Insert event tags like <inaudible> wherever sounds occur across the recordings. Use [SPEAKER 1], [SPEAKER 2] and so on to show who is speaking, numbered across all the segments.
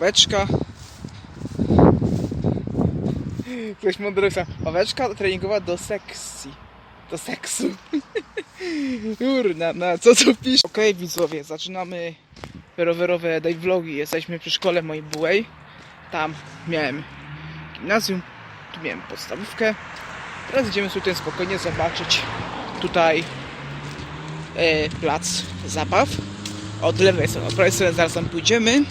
[SPEAKER 1] Ławeczka. Ktoś mądry napisał, Ławeczka treningowa do sekcji. Do seksu. <laughs> Kurna, na co tu pisz? Okej widzowie, zaczynamy rowerowe day vlogi. Jesteśmy przy szkole mojej byłej. Tam miałem gimnazjum, tu miałem podstawówkę. Teraz idziemy tutaj spokojnie zobaczyć tutaj e, plac zabaw. Od lewej strony, od prawej strony zaraz tam pójdziemy.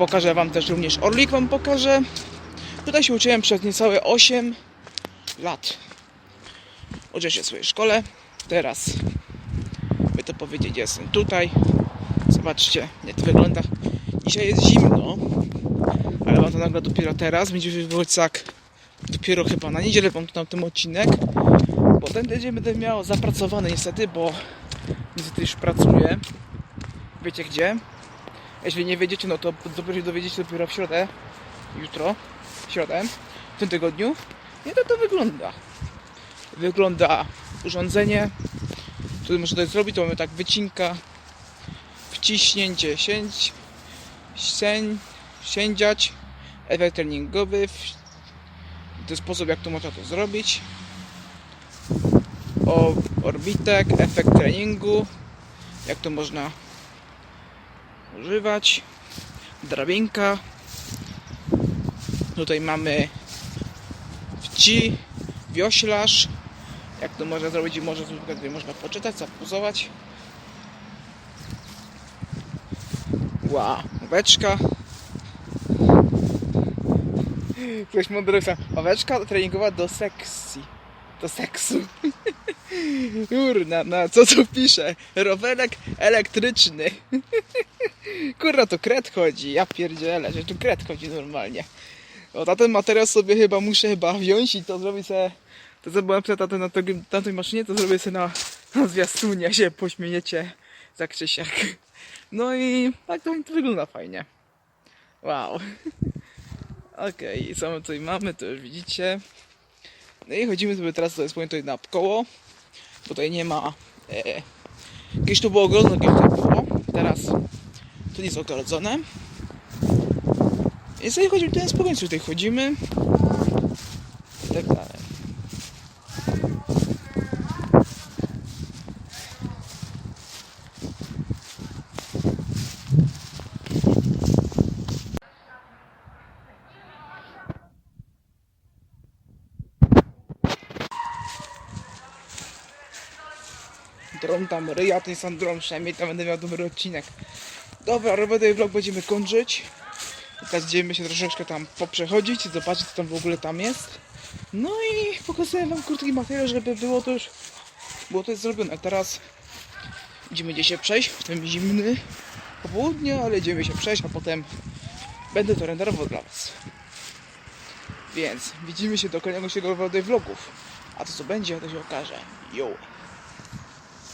[SPEAKER 1] Pokażę wam też również Orlik wam pokażę. Tutaj się uczyłem przez niecałe 8 lat. Uczę się w swojej szkole. Teraz by to powiedzieć, jestem tutaj. Zobaczcie, jak to wygląda. Dzisiaj jest zimno, ale wam to nagle dopiero teraz. Będzie wywołać tak dopiero chyba na niedzielę wam tam ten odcinek. Potem tydzień będę miał zapracowany niestety, bo niestety już pracuję. Wiecie gdzie? Jeśli nie wiedziecie, no to dopiero się dowiedziecie dopiero w środę. Jutro, w środę, w tym tygodniu. I to to wygląda. Wygląda urządzenie. Tutaj można to zrobić, to mamy tak wycinka, wciśnięcie, sięć, sień, siędziać, efekt treningowy, to sposób jak to można to zrobić. O, orbitek, efekt treningu, jak to można używać, drabinka. Tutaj mamy wci, wioślarz, jak to można zrobić może tutaj można poczytać, zapuzować. Ła, ławeczka. Ktoś mądry napisał, ławeczka treningowa do sekcji. Do seksu. <laughs> Kurna, na co tu pisze? Rowerek elektryczny. <laughs> Kurna, to kret chodzi. Ja pierdzielę, że tu kret chodzi normalnie. O, na ten materiał sobie chyba muszę chyba wziąć i to zrobić sobie... To co byłem na, na, na tej maszynie, to zrobię sobie na, na zwiastunie, się pośmiejecie za Krzysiak. No i tak to, to wygląda fajnie. Wow. Okej, co my tutaj mamy, to już widzicie. No i chodzimy sobie teraz to jest tutaj na koło. Tutaj nie ma. E, kiedyś tu było ogrodzone, kiedyś tutaj było. Teraz tu jest ogrodzone. I sobie chodzimy tutaj spokojnie sobie tutaj chodzimy. I tak dalej. Drom tam ryja, ten sam drom, przynajmniej tam będę miał dobry odcinek. Dobra, robię vlog będziemy kończyć. Teraz idziemy się troszeczkę tam poprzechodzić, zobaczyć co tam w ogóle tam jest. No i pokazuję wam krótki materiał, żeby było to już było to już zrobione. Teraz idziemy gdzieś się przejść w tym zimny popołudnie, ale idziemy się przejść, a potem będę to renderował dla was. Więc widzimy się do kolejnego się vlogów. A to co będzie, to się okaże. Yo!